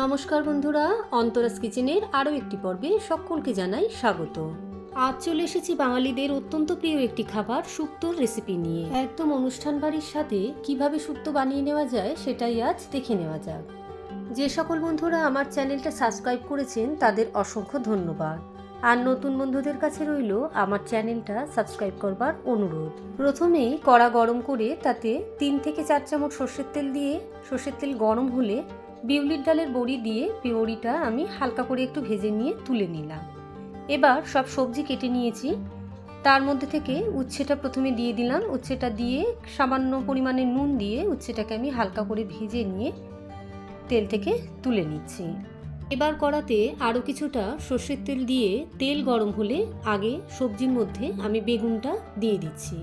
নমস্কার বন্ধুরা, অন্তরাস কিচেনের আরও একটি পর্বে সকলকে জানাই স্বাগত। আজ চলে এসেছি বাঙালিদের অত্যন্ত প্রিয় একটি খাবার শুক্তোর রেসিপি নিয়ে। একদম অনুষ্ঠান বাড়ির সাথে কীভাবে শুক্তো বানিয়ে নেওয়া যায় সেটাই আজ দেখে নেওয়া যাক। যে সকল বন্ধুরা আমার চ্যানেলটা সাবস্ক্রাইব করেছেন, তাদের অসংখ্য ধন্যবাদ। আর নতুন বন্ধুদের কাছে রইল আমার চ্যানেলটা সাবস্ক্রাইব করবার অনুরোধ। প্রথমেই কড়া গরম করে তাতে তিন থেকে চার চামচ সর্ষের তেল দিয়ে, সর্ষের তেল গরম হলে বিউলির ডালের বড়ি দিয়ে বড়িটা আমি হালকা করে একটু ভেজে নিয়ে তুলে নিলাম। এবার সব সবজি কেটে নিয়েছি। তার মধ্যে থেকে উচ্ছেটা প্রথমে দিয়ে দিলাম। উচ্ছেটা দিয়ে সামান্য পরিমাণে নুন দিয়ে উচ্ছেটাকে আমি হালকা করে ভেজে নিয়ে তেল থেকে তুলে নিচ্ছি। এবার কড়াতে আরও কিছুটা সর্ষের তেল দিয়ে তেল গরম হলে আগে সবজির মধ্যে আমি বেগুনটা দিয়ে দিচ্ছি।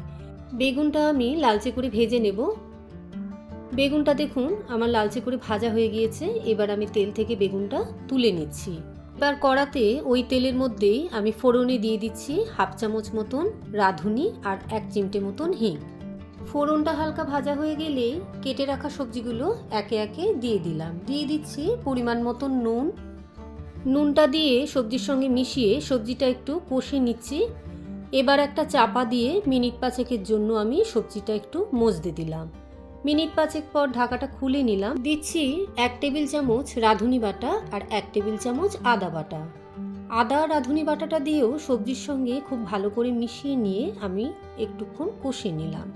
বেগুনটা আমি লালচে করে ভেজে নেব। বেগুনটা দেখুন, আমার লালচে করে ভাজা হয়ে গিয়েছে, এবার আমি তেল থেকে বেগুনটা তুলে নিচ্ছি। এবার কড়াতে ওই তেলের মধ্যেই আমি ফোড়নে দিয়ে দিচ্ছি হাফ চামচ মতন রাঁধুনি আর এক চিমটে মতন হিং। ফোড়নটা হালকা ভাজা হয়ে গেলে কেটে রাখা সবজিগুলো একে একে দিয়ে দিলাম। দিয়ে দিচ্ছি পরিমাণ মতন নুন। নুনটা দিয়ে সবজির সঙ্গে মিশিয়ে সবজিটা একটু কষে নিচ্ছি। এবার একটা চাপা দিয়ে মিনিট পাঁচেকের জন্য আমি সবজিটা একটু মজতে দিলাম। মিনিট পাঁচেক পর ঢাকাটা খুলে নিলাম। দিচ্ছি এক টেবিল চামচ রাঁধুনি বাটা আর এক টেবিল চামচ আদা বাটা। আদা রাঁধুনি বাটাটা দিয়েও সবজির সঙ্গে খুব ভালো করে মিশিয়ে নিয়ে আমি একটুক্ষণ কষে নিলাম।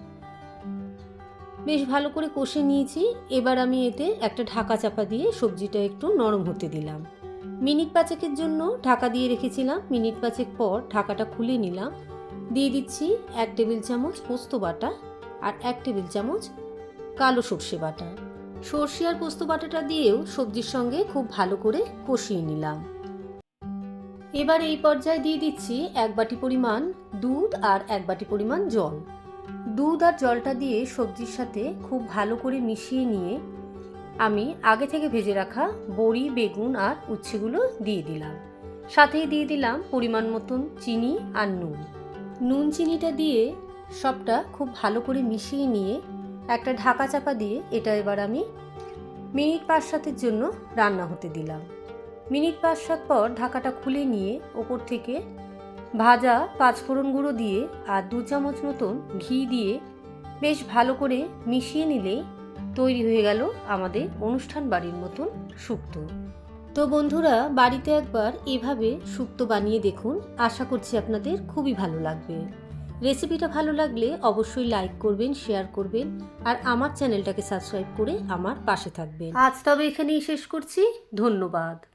বেশ ভালো করে কষে নিয়েছি। এবার আমি এতে একটা ঢাকা চাপা দিয়ে সবজিটা একটু নরম হতে দিলাম। মিনিট পাঁচেকের জন্য ঢাকা দিয়ে রেখেছিলাম। মিনিট পাঁচেক পর ঢাকাটা খুলে নিলাম। দিয়ে দিচ্ছি এক টেবিল চামচ পোস্ত বাটা আর এক টেবিল চামচ কালো সর্ষে বাটা। সর্ষে আর পোস্ত বাটাটা দিয়েও সবজির সঙ্গে খুব ভালো করে কষিয়ে নিলাম। এবার এই পর্যায়ে দিয়ে দিচ্ছি এক বাটি পরিমাণ দুধ আর এক বাটি পরিমাণ জল। দুধ আর জলটা দিয়ে সবজির সাথে খুব ভালো করে মিশিয়ে নিয়ে আমি আগে থেকে ভেজে রাখা বড়ি, বেগুন আর উচ্ছেগুলো দিয়ে দিলাম। সাথেই দিয়ে দিলাম পরিমাণ মতন চিনি আর নুন। নুন চিনিটা দিয়ে সবটা খুব ভালো করে মিশিয়ে নিয়ে একটা ঢাকা চাপা দিয়ে এটা এবার আমি মিনিট পাঁচ সাতের জন্য রান্না হতে দিলাম। মিনিট পাঁচ সাত পর ঢাকাটা খুলে নিয়ে ওপর থেকে ভাজা পাঁচফোড়ন গুঁড়ো দিয়ে আর দু চামচ মতন ঘি দিয়ে বেশ ভালো করে মিশিয়ে নিলেই তৈরি হয়ে গেল আমাদের অনুষ্ঠান বাড়ির মতন শুক্তো তো বন্ধুরা, বাড়িতে একবার এভাবে শুক্তো বানিয়ে দেখুন। আশা করছি আপনাদের খুবই ভালো লাগবে। রেসিপিটা ভালো লাগলে অবশ্যই লাইক করবেন শেয়ার করবেন, আর আমার চ্যানেলটাকে সাবস্ক্রাইব করে আমার পাশে থাকবেন। আজ তবে এখানেই শেষ করছি। ধন্যবাদ।